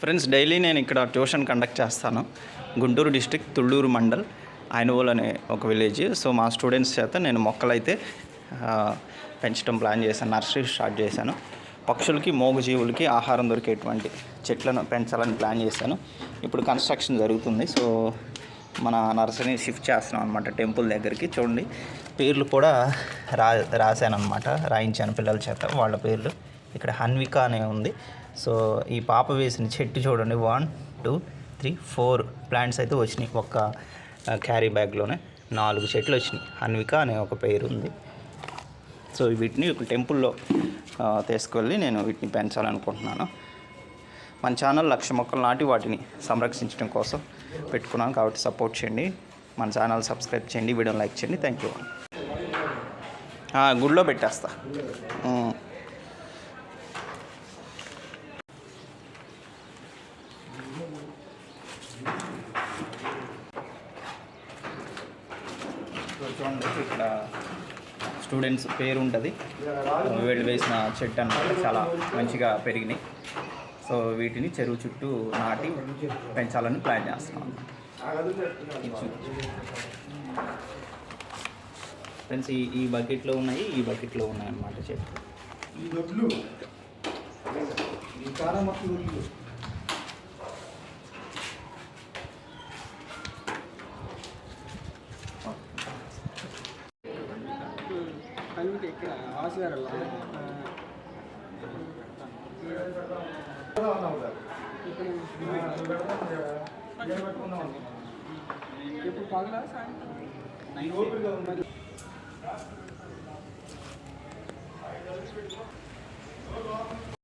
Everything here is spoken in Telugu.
ఫ్రెండ్స్ డైలీ నేను ఇక్కడ ట్యూషన్ కండక్ట్ చేస్తాను. గుంటూరు డిస్టిక్ తుళ్ళూరు మండల్ ఆయనవోల్ అనే ఒక విలేజ్. సో మా స్టూడెంట్స్ చేత నేను మొక్కలైతే పెంచడం ప్లాన్ చేశాను నర్సరీ స్టార్ట్ చేశాను. పక్షులకి మూగజీవులకి ఆహారం దొరికేటువంటి చెట్లను పెంచాలని ప్లాన్ చేశాను. ఇప్పుడు కన్స్ట్రక్షన్ జరుగుతుంది. సో మన నర్సరీని షిఫ్ట్ చేస్తున్నాం అనమాట టెంపుల్ దగ్గరికి. చూడండి పేర్లు కూడా రా రాశాను అనమాట రాయించాను పిల్లల చేత వాళ్ళ పేర్లు. ఇక్కడ హన్విక అనే ఉంది. సో ఈ పాప వేసిన చెట్టు చూడండి one two three four plants అయితే వచ్చినాయి. ఒక్క క్యారీ బ్యాగ్లోనే నాలుగు చెట్లు వచ్చినాయి. హన్విక అనే ఒక పేరు ఉంది. సో వీటిని టెంపుల్లో తీసుకెళ్ళి నేను వీటిని పెంచాలనుకుంటున్నాను. మన ఛానల్ లక్ష మొక్కలు నాటి వాటిని సంరక్షించడం కోసం పెట్టుకున్నాను కాబట్టి సపోర్ట్ చేయండి. మన ఛానల్ సబ్స్క్రైబ్ చేయండి వీడియోని లైక్ చేయండి. థ్యాంక్ యూ గుడిలో పెట్టేస్తా. చూడండి ఇక్కడ స్టూడెంట్స్ పేరు ఉంటుంది. వీళ్ళు వేసిన చెట్టు అన్నమాట. చాలా మంచిగా పెరిగినాయి. సో వీటిని చెరువు చుట్టూ నాటి పెంచాలని ప్లాన్ చేస్తున్నాం. ఫ్రెండ్స్ ఈ ఈ బకెట్లో ఉన్నాయి ఈ బకెట్లో ఉన్నాయి అన్నమాట చెట్లు. ఈ దొడ్లు ఈ కారమట్టి ఉల్లు కల్వికి ఇక్కడ ఆసుగారಲ್ಲ ఇప్పుడు పగల సాయంత్రం? ఓపికగా ఉంది.